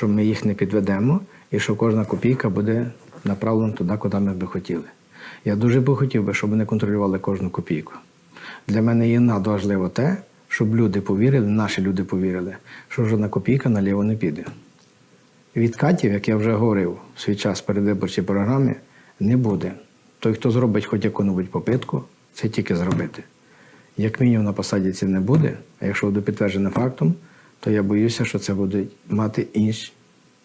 що ми їх не підведемо і що кожна копійка буде направлена туди, куди ми би хотіли. Я дуже би хотів би, щоб вони контролювали кожну копійку. Для мене є надважливо те, щоб люди повірили, наші люди повірили, що жодна копійка наліво не піде. Відкатів, як я вже говорив в свій час перед виборчій програмі, не буде. Той, хто зробить хоч яку-небудь попитку, це тільки зробити. Як мінімум на посаді це не буде, а якщо буде підтверджено фактом, то я боюся, що це буде мати інші,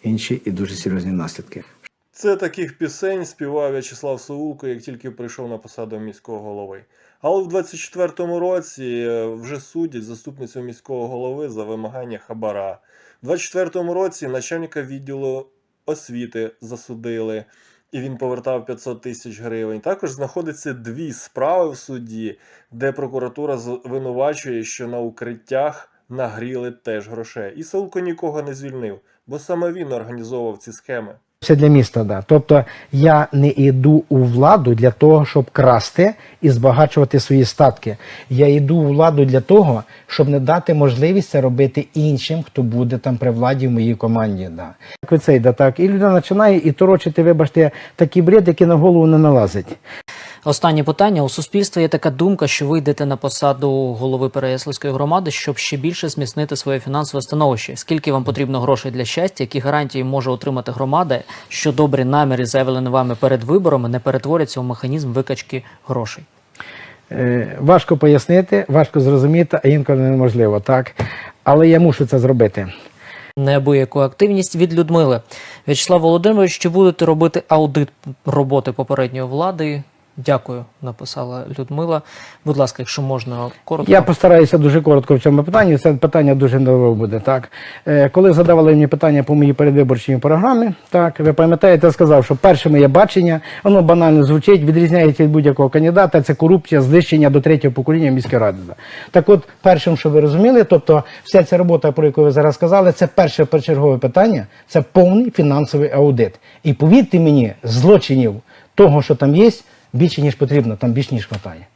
інші і дуже серйозні наслідки. Це таких пісень співав В'ячеслав Саулко, як тільки прийшов на посаду міського голови. Але в 24-му році е, вже судять заступницю міського голови за вимагання хабара. В 24-му році начальника відділу освіти засудили, і він повертав 500 тисяч гривень. Також знаходиться дві справи в суді, де прокуратура звинувачує, що на укриттях нагріли теж грошей. І Саулко нікого не звільнив, бо саме він організовував ці схеми. Все для міста, да. Тобто я не йду у владу для того, щоб красти і збагачувати свої статки. Я йду у владу для того, щоб не дати можливість це робити іншим, хто буде там при владі в моїй команді. Да. Так це йде так. І людина починає і торочити, вибачте, такий бред, який на голову не налазить. Останнє питання у суспільства є така думка, що ви йдете на посаду голови Переяславської громади, щоб ще більше зміцнити своє фінансове становище. Скільки вам потрібно грошей для щастя? Які гарантії може отримати громада, що добрі наміри, заявлені вами перед виборами, не перетворяться у механізм викачки грошей? Е, важко пояснити, важко зрозуміти, а інколи неможливо, так. Але я мушу це зробити. Неабияку активність від Людмили. В'ячеслав Володимирович, чи будете робити аудит роботи попередньої влади? Дякую, написала Людмила. Будь ласка, якщо можна коротко. Я постараюся дуже коротко в цьому питанні. Це питання дуже нове буде. Так, Е, коли задавали мені питання по моїй передвиборчій програмі, так ви пам'ятаєте, я сказав, що перше моє бачення, воно банально звучить, відрізняється від будь-якого кандидата. Це корупція, знищення до третього покоління міської ради. Так, от, першим, що ви розуміли, тобто вся ця робота, про яку ви зараз сказали, це перше першочергове питання, це повний фінансовий аудит. І повірте мені, злочинів того, що там є, більше ніж потрібно, там більше ніж хватає.